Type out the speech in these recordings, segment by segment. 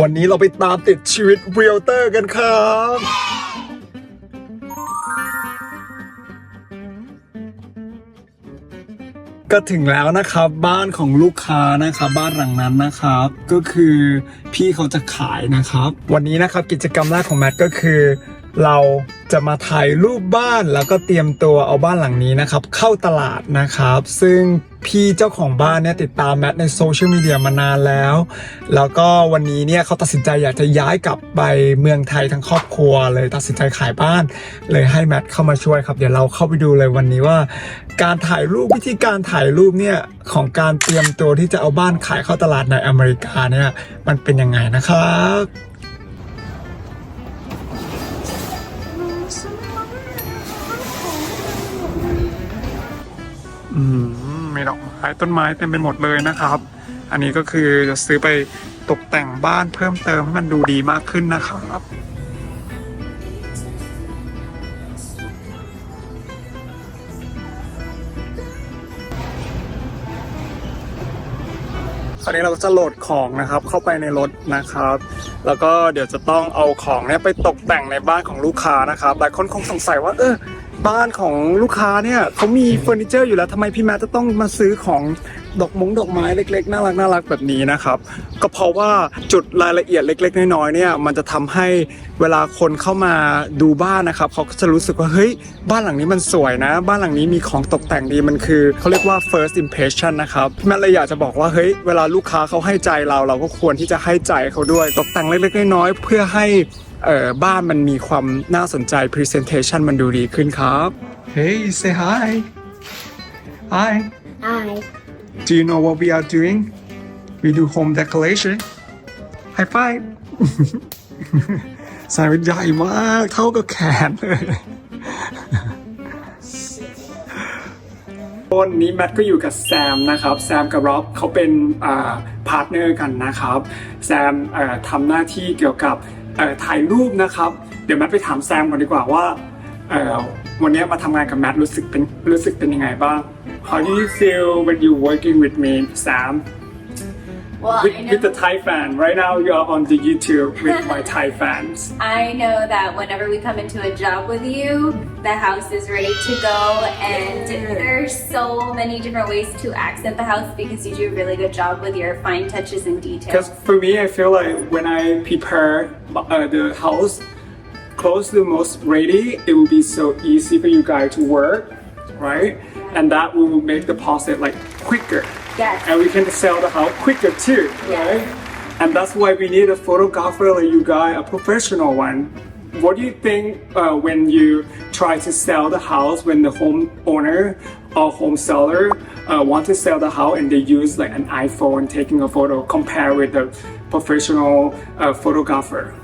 วันนี้เราไปตามติดชีวิตเรียลเตอร์กันครับ ก็ถึงแล้วนะครับบ้านของลูกค้านะครับบ้านหลังนั้นนะครับ ก็คือพี่เขาจะขายนะครับ วันนี้นะครับกิจกรรมแรกของแมทก็คือ เราจะมาถ่ายรูปบ้านแล้วก็เตรียมตัวเอาบ้านหลังนี้นะครับ เข้าตลาดนะครับ ซึ่งพี่เจ้าของบ้านเนี่ยติดตามแมทในโซเชียลมีเดียมานานแล้ว แล้วก็วันนี้เนี่ยเขาตัดสินใจอยากจะย้ายกลับไปเมืองไทยทั้งครอบครัว เลยตัดสินใจขายบ้าน เลยให้แมทเข้ามาช่วยครับ เดี๋ยวเราเข้าไปดูเลยวันนี้ว่า การถ่ายรูปวิธีการถ่ายรูปเนี่ยของการเตรียมตัวที่จะเอาบ้านขายเข้าตลาดในอเมริกาเนี่ยมันเป็นยังไงนะครับ อืมมีดอกไม้ต้นไม้เต็มไปหมดเลยนะครับ อันนี้ก็คือจะซื้อไปตกแต่งบ้านเพิ่มเติมให้มันดูดีมากขึ้นนะครับคราวนี้เราก็จะโหลดของนะครับเข้าไปในรถนะครับ แล้วก็เดี๋ยวจะต้องเอาของเนี่ยไปตกแต่งในบ้านของลูกค้านะครับหลายคนคงสงสัยว่าเออ บ้านของลูกค้าเนี่ยเขามีเฟอร์นิเจอร์อยู่แล้วทำไมพี่แมทจะต้องมาซื้อของดอกมงดอกไม้เล็กๆน่ารักน่ารักแบบนี้นะครับ ก็เพราะว่าจุดรายละเอียดเล็ก ๆ น้อยๆเนี่ยมันจะทำให้เวลาคนเข้ามาดูบ้านนะครับเขาก็จะรู้สึกว่าเฮ้ยบ้านหลังนี้มันสวยนะ บ้านหลังนี้มีของตกแต่งดีมันคือเขาเรียกว่า first impression นะครับพี่แมทเลยอยากจะบอกว่าเฮ้ยเวลาลูกค้าเขาให้ใจเราเราก็ควรที่จะให้ใจเขาด้วยตกแต่งเล็กๆน้อยๆเพื่อให้ เอ่อบ้านมันมีความน่าสนใจ presentation มันดูดีขึ้นครับ Hey say hi hi Hi. Do you know what we are doing? We do home decoration. High five. สายเป็นใหญ่มากเท่ากับแขนเลย วันนี้แมทก็อยู่กับแซมนะครับแซมกับร็อบเขาเป็นพาร์ทเนอร์กันนะครับแซมทำหน้าที่เกี่ยวกับถ่ายรูปนะครับ เดี๋ยวแมทไปถามแซมก่อนดีกว่าว่าวันนี้มาทำงานกับแมทรู้สึกเป็นรู้สึกเป็นยังไงบ้าง How do you feel when you working with me Sam Well, with, with the Thai fan right now you are on the YouTube with my Thai fans I know that whenever we come into a job with you, the house is ready to go, and there's so many different ways to accent the house because you do a really good job with your fine touches and details. Because for me, I feel like when I prepare uh, the house close to the most ready, it will be so easy for you guys to work, right? And that will make the process like quicker. Yes. And we can sell the house quicker too, right? And that's why we need a photographer like you guys, a professional one. What do you think uh, when you try to sell the house when the home owner or home seller uh, want to sell the house and they use like an iPhone taking a photo compared with the professional uh, photographer?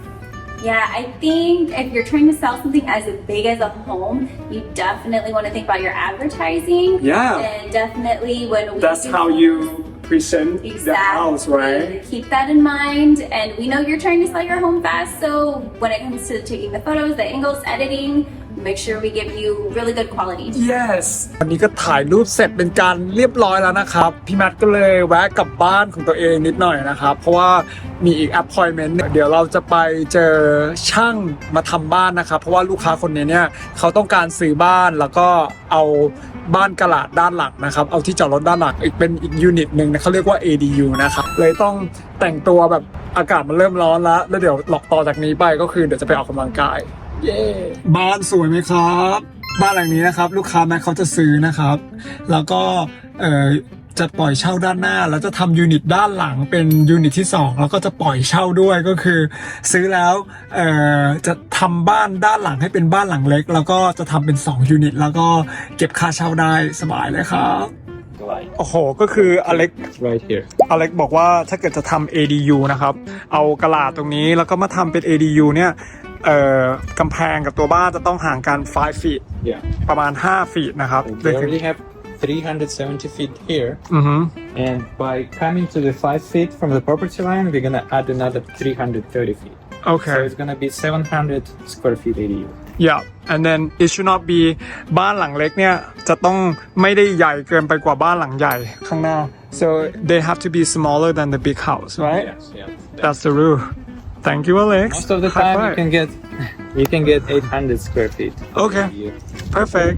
Yeah, I think if you're trying to sell something as big as a home, you definitely want to think about your advertising. Yeah. And definitely when we That's do how you present the house, right? Keep that in mind. And we know you're trying to sell your home fast. So when it comes to taking the photos, the angles, editing, make sure we give you really good quality. Yes วันนี้ก็ถ่ายรูปเสร็จเป็นการเรียบร้อยแล้วนะครับ พี่แมทก็เลยแวะกลับบ้านของตัวเองนิดหน่อยนะครับ เพราะว่ามีอีก appointment เดี๋ยวเราจะไปเจอช่างมาทำบ้านนะครับ เพราะว่าลูกค้าคนนี้เนี่ยเขาต้องการซื้อบ้านแล้วก็เอาบ้านกระลาดด้านหลังนะครับ เอาที่จอดรถด้านหลังอีกเป็นอีกยูนิตหนึ่งนะเขาเรียกว่า ADU นะครับ เลยต้องแต่งตัวแบบอากาศมันเริ่มร้อนแล้ว แล้วเดี๋ยวหลอกต่อจากนี้ไปก็คือเดี๋ยวจะไปออกกำลังกาย เย้บ้านสวยไหมครับ บ้านหลังนี้นะครับ ลูกค้าแม็กเขาจะซื้อนะครับ แล้วก็เอ่อจะปล่อยเช่าด้านหน้า แล้วจะทำยูนิตด้านหลังเป็นยูนิตที่ 2 แล้วก็จะปล่อยเช่าด้วยก็คือ ซื้อแล้วเอ่อจะทำบ้านด้านหลังให้เป็นบ้านหลังเล็ก แล้วก็จะทำเป็น2ยูนิตแล้วก็เก็บค่าเช่าได้สบายเลยครับ Like โอ้โห ก็คืออเล็ก right here. อเล็กบอกว่าถ้าเกิดจะทำ ADU นะครับ เอากระลาดตรงนี้แล้วก็มาทำเป็น ADU เนี่ย เอ่อกำแพงกับตัวบ้านจะต้องห่างกัน 5 feet Yeah. ประมาณ 5 feet นะครับ We already have 370 feet here. อือฮึ And by coming to the 5 feet from the property line, we're gonna add another 330 feet. โอเค So it's gonna be 700 square feet ADU. yeah and then it should not be บ้านหลังเล็กเนี่ยจะต้องไม่ได้ใหญ่เกินไปกว่าบ้านหลังใหญ่ข้างหน้า so they have to be smaller than the big house right Yes, yeah. that's the rule thank you Alex Most of the High time you five. can get you can get 800 square feet. Okay. You- perfect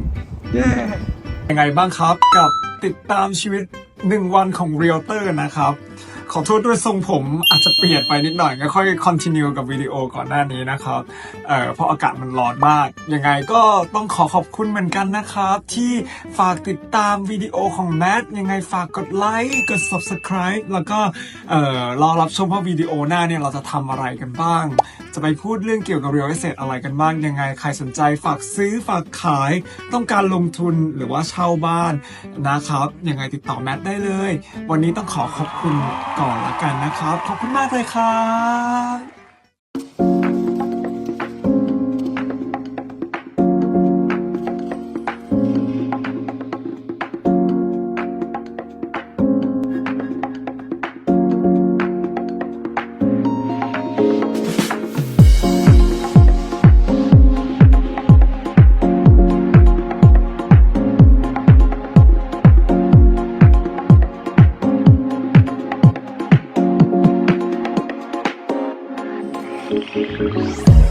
ยังไงบ้างครับกับติดตามชีวิตหนึ่งวันของเรียลเตอร์นะครับ ขอโทษด้วยทรงผมอาจจะเปลี่ยนไปนิดหน่อยก็ค่อยคอนติเนียกับวิดีโอก่อนหน้านี้นะครับเอ่อเพราะอากาศมันร้อนมาก ยังไงก็ต้องขอขอบคุณเหมือนกันนะครับ ที่ฝากติดตามวิดีโอของแมทยังไงฝากกดไลค์กด subscribe แล้วก็เอ่อรอรับชมว่าวิดีโอหน้าเนี่ยเราจะทำอะไรกันบ้าง จะไปพูดเรื่องเกี่ยวกับ real estate อะไรกันบ้างยังไง ใครสนใจฝากซื้อฝากขาย ต้องการลงทุนหรือว่าเช่าบ้านนะครับยังไงติดต่อแมทได้เลย วันนี้ต้องขอขอบคุณก่อนละกันนะครับ ขอบคุณมากเลยครับ Música